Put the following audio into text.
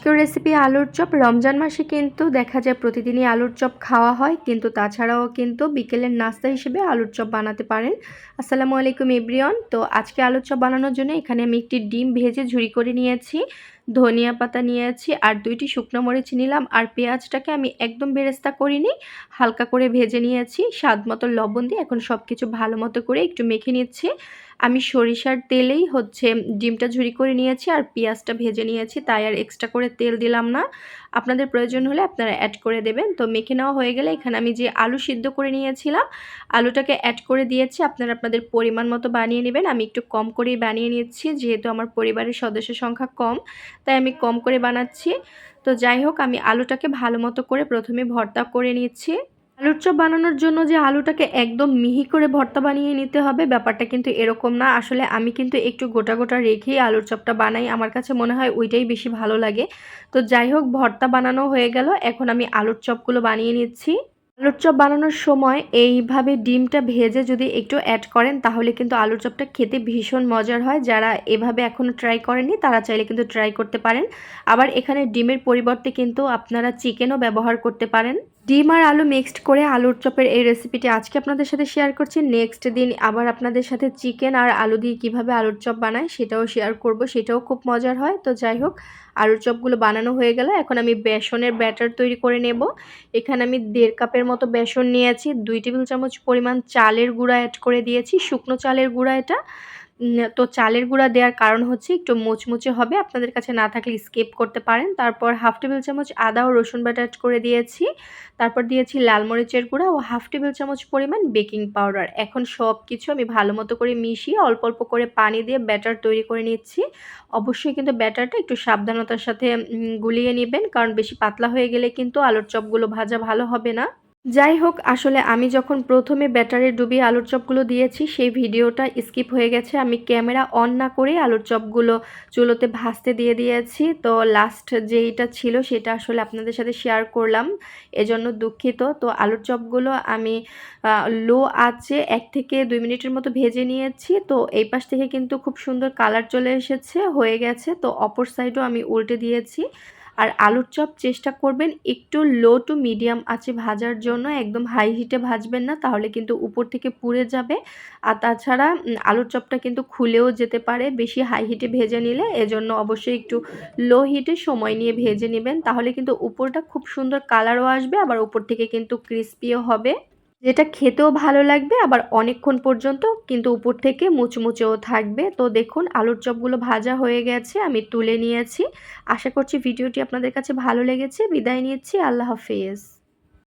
আজকের রেসিপি আলুর চপ। রমজান মাসে কিন্তু দেখা যায় প্রতিদিনই আলুর চপ খাওয়া হয়, কিন্তু তাছাড়াও কিন্তু বিকেলের নাস্তা হিসেবে আলুর চপ বানাতে পারেন। আসসালামু আলাইকুম এভরিওয়ান। তো আজকে আলুর চপ বানানোর জন্য এখানে আমি একটি ডিম ভেজে ঝুরি করে নিয়েছি, ধনিয়া পাতা নিয়েছি, আর দুইটি শুকনো মরিচ নিলাম, আর পেঁয়াজটাকে আমি একদম বেরেস্তা করিনি, হালকা করে ভেজে নিয়েছি, স্বাদ মতো লবণ দিয়ে এখন সব কিছু ভালো মতো করে একটু মেখে নিচ্ছি। আমি সরিষার তেলেই হচ্ছে ডিমটা ঝুরি করে নিয়েছি, আর পেঁয়াজটা ভেজে নিয়েছি, তাই আর এক্সট্রা করে তেল দিলাম না। আপনাদের প্রয়োজন হলে আপনারা অ্যাড করে দেবেন। তো মেখে নেওয়া হয়ে গেলে এখানে আমি যে আলু সিদ্ধ করে নিয়েছিলাম, আলুটাকে অ্যাড করে দিয়েছি। আপনারা আপনাদের পরিমাণ মতো বানিয়ে নেবেন। আমি একটু কম করেই বানিয়ে নিচ্ছি, যেহেতু আমার পরিবারের সদস্য সংখ্যা কম, তাই আমি কম করে বানাচ্ছি। তো যাই হোক, আমি আলুটাকে ভালো মতো করে প্রথমে ভর্তা করে নিচ্ছি। আলুর চপ বানানোর জন্য যে আলুটাকে একদম মিহি করে ভর্তা বানিয়ে নিতে হবে, ব্যাপারটা কিন্তু এরকম না। আসলে আমি কিন্তু একটু গোটা গোটা রেখেই আলুর চপটা বানাই। আমার কাছে মনে হয় ওইটাই বেশি ভালো লাগে। তো যাই হোক, ভর্তা বানানো হয়ে গেল। এখন আমি আলুর চপগুলো বানিয়ে নিচ্ছি। আলুর চপ বানানোর সময় এইভাবে ডিমটা ভেজে যদি একটু অ্যাড করেন, তাহলে কিন্তু আলুর চপটা খেতে ভীষণ মজার হয়। যারা এভাবে এখনও ট্রাই করেননি, তারা চাইলে কিন্তু ট্রাই করতে পারেন। আবার এখানে ডিমের পরিবর্তে কিন্তু আপনারা চিকেনও ব্যবহার করতে পারেন। ডিম আর আলু মিক্সড করে আলুর চপের এই রেসিপিটি আজকে আপনাদের সাথে শেয়ার করছি। নেক্সট দিন আবার আপনাদের সাথে চিকেন আর আলু দিয়ে কীভাবে আলুর চপ বানায় সেটাও শেয়ার করব, সেটাও খুব মজার হয়। তো যাই হোক, আলুর চপগুলো বানানো হয়ে গেল। এখন আমি বেসনের ব্যাটার তৈরি করে নেব। এখানে আমি দেড় কাপের মতো বেসন নিয়েছি। দুই টেবিল চামচ পরিমাণ চালের গুঁড়া অ্যাড করে দিয়েছি। শুকনো চালের গুঁড়া এটা। তো চালের গুঁড়া দেওয়ার কারণ হচ্ছে একটু মুচমুচে হবে। আপনাদের কাছে না থাকলে স্কিপ করতে পারেন। তারপর হাফ টেবিল চামচ আদা ও রসুন বাটা করে দিয়েছি। তারপর দিয়েছি লাল মরিচের গুঁড়া ও হাফ টেবিল চামচ পরিমাণ বেকিং পাউডার এখন সব কিছু আমি ভালো মতো করে মিশিয়ে অল্প অল্প করে পানি দিয়ে ব্যাটার তৈরি করে নিচ্ছি। অবশ্যই কিন্তু ব্যাটারটা একটু সাবধানতার সাথে গুলিয়ে নেবেন। কারণ বেশি পাতলা হয়ে গেলে কিন্তু আলুর চপগুলো ভাজা ভালো হবে না। যাই হোক, আসলে আমি যখন প্রথমে ব্যাটারে ডুবিয়ে আলুর চপগুলো দিয়েছি, সেই ভিডিওটা স্কিপ হয়ে গেছে। আমি ক্যামেরা অন না করে আলুর চপগুলো চুলোতে ভাসতে দিয়ে দিয়েছি। তো লাস্ট যেইটা ছিল, সেটা আসলে আপনাদের সাথে শেয়ার করলাম। এজন্য দুঃখিত। তো আলুর চপগুলো আমি লো আছে এক থেকে দুই মিনিটের মতো ভেজে নিয়েছি। তো এই পাশ থেকে কিন্তু খুব সুন্দর কালার চলে এসেছে, হয়ে গেছে। তো অপর সাইডও আমি উল্টে দিয়েছি। আর আলুর চপ চেষ্টা করবেন, একটু লো টু মিডিয়াম আছে ভাজার জন্য, একদম হাই হিটে ভাজবেন না, তাহলে কিন্তু উপর থেকে পুড়ে যাবে। আর তাছাড়া আলুর চপটা কিন্তু খুলেও যেতে পারে, বেশি হাই হিটে ভেজে নিলে, এজন্য অবশ্যই একটু লো হিটে সময় নিয়ে ভেজে নেবেন, তাহলে কিন্তু উপরটা খুব সুন্দর কালারও আসবে, আবার উপর থেকে কিন্তু ক্রিস্পিও হবে। যেটা খেতেও ভালো লাগবে, আবার অনেকক্ষণ পর্যন্ত কিন্তু উপর থেকে মুচমুচেও থাকবে। তো দেখুন, আলুর চপগুলো ভাজা হয়ে গেছে, আমি তুলে নিয়েছি। আশা করছি ভিডিওটি আপনাদের কাছে ভালো লেগেছে। বিদায় নিয়েছি আল্লাহ হাফিজ।